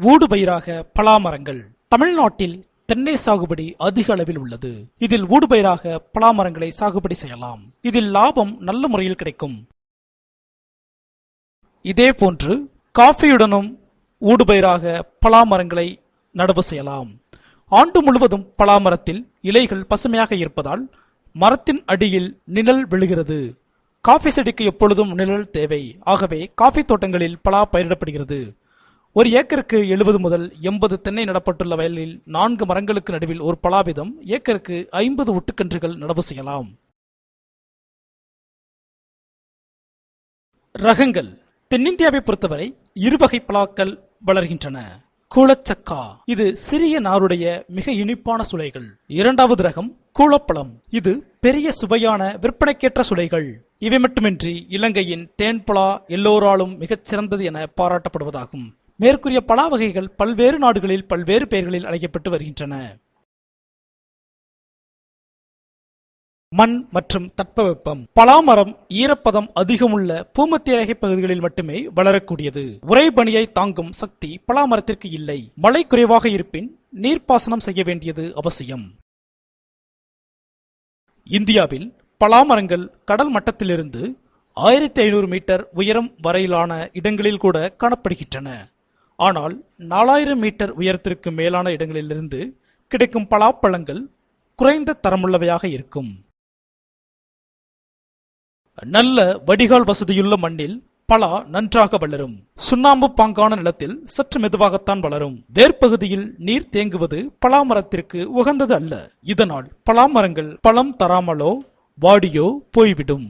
ஊடுபயிராக பலாமரங்கள். தமிழ்நாட்டில் தென்னை சாகுபடி அதிக அளவில் உள்ளது. இதில் ஊடுபயிராக பலாமரங்களை சாகுபடி செய்யலாம். இதில் லாபம் நல்ல முறையில் கிடைக்கும். இதே போன்று காஃபியுடனும் ஊடுபயிராக பலாமரங்களை நடவு செய்யலாம். ஆண்டு முழுவதும் பலாமரத்தில் இலைகள் பசுமையாக இருப்பதால் மரத்தின் அடியில் நிழல் விழுகிறது. காஃபி செடிக்கு எப்பொழுதும் நிழல் தேவை. ஆகவே காஃபி தோட்டங்களில் பலா பயிரிடப்படுகிறது. ஒரு ஏக்கருக்கு எழுபது முதல் எண்பது தென்னை நடப்பட்டுள்ள வயலில் நான்கு மரங்களுக்கு நடுவில் ஒரு பலாவிதம் ஏக்கருக்கு ஐம்பது ஒட்டுக்கன்றுகள் நடவு செய்யலாம். ரகங்கள். தென்னிந்தியாவை பொறுத்தவரை இருவகை பலாக்கள் வளர்கின்றன. கூளச்சக்கா இது சிறிய நாருடைய மிக இனிப்பான சுளைகள். இரண்டாவது ரகம் கூளப்பழம் இது பெரிய சுவையான விற்பனைக்கேற்ற சுளைகள். இவை மட்டுமின்றி இலங்கையின் தேன்பலா எல்லோராலும் மிகச் சிறந்தது என பாராட்டப்படுவதாகும். மேற்கூறிய பலா வகைகள் பல்வேறு நாடுகளில் பல்வேறு பெயர்களில் அழைக்கப்பட்டு வருகின்றன. மண் மற்றும் தட்பவெப்பம். பலாமரம் ஈரப்பதம் அதிகமுள்ள பூமத்திய ரேகை பகுதிகளில் மட்டுமே வளரக்கூடியது. உறைபனியை தாங்கும் சக்தி பலாமரத்திற்கு இல்லை. மழை குறைவாக இருப்பின் நீர்ப்பாசனம் செய்ய வேண்டியது அவசியம். இந்தியாவில் பலாமரங்கள் கடல் மட்டத்திலிருந்து ஆயிரத்தி ஐநூறு மீட்டர் உயரம் வரையிலான இடங்களில் கூட காணப்படுகின்றன. ஆனால் நாலாயிரம் மீட்டர் உயரத்திற்கு மேலான இடங்களிலிருந்து கிடைக்கும் பலாப்பழங்கள் குறைந்த தரமுள்ளவையாக இருக்கும். நல்ல வடிகால் வசதியுள்ள மண்ணில் பலா நன்றாக வளரும். சுண்ணாம்பு பாங்கான நிலத்தில் சற்று மெதுவாகத்தான் வளரும். வேர்ப்பகுதியில் நீர் தேங்குவது பலா மரத்திற்கு உகந்தது அல்ல. இதனால் பலா மரங்கள் பழம் தராமலோ வாடியோ போய்விடும்.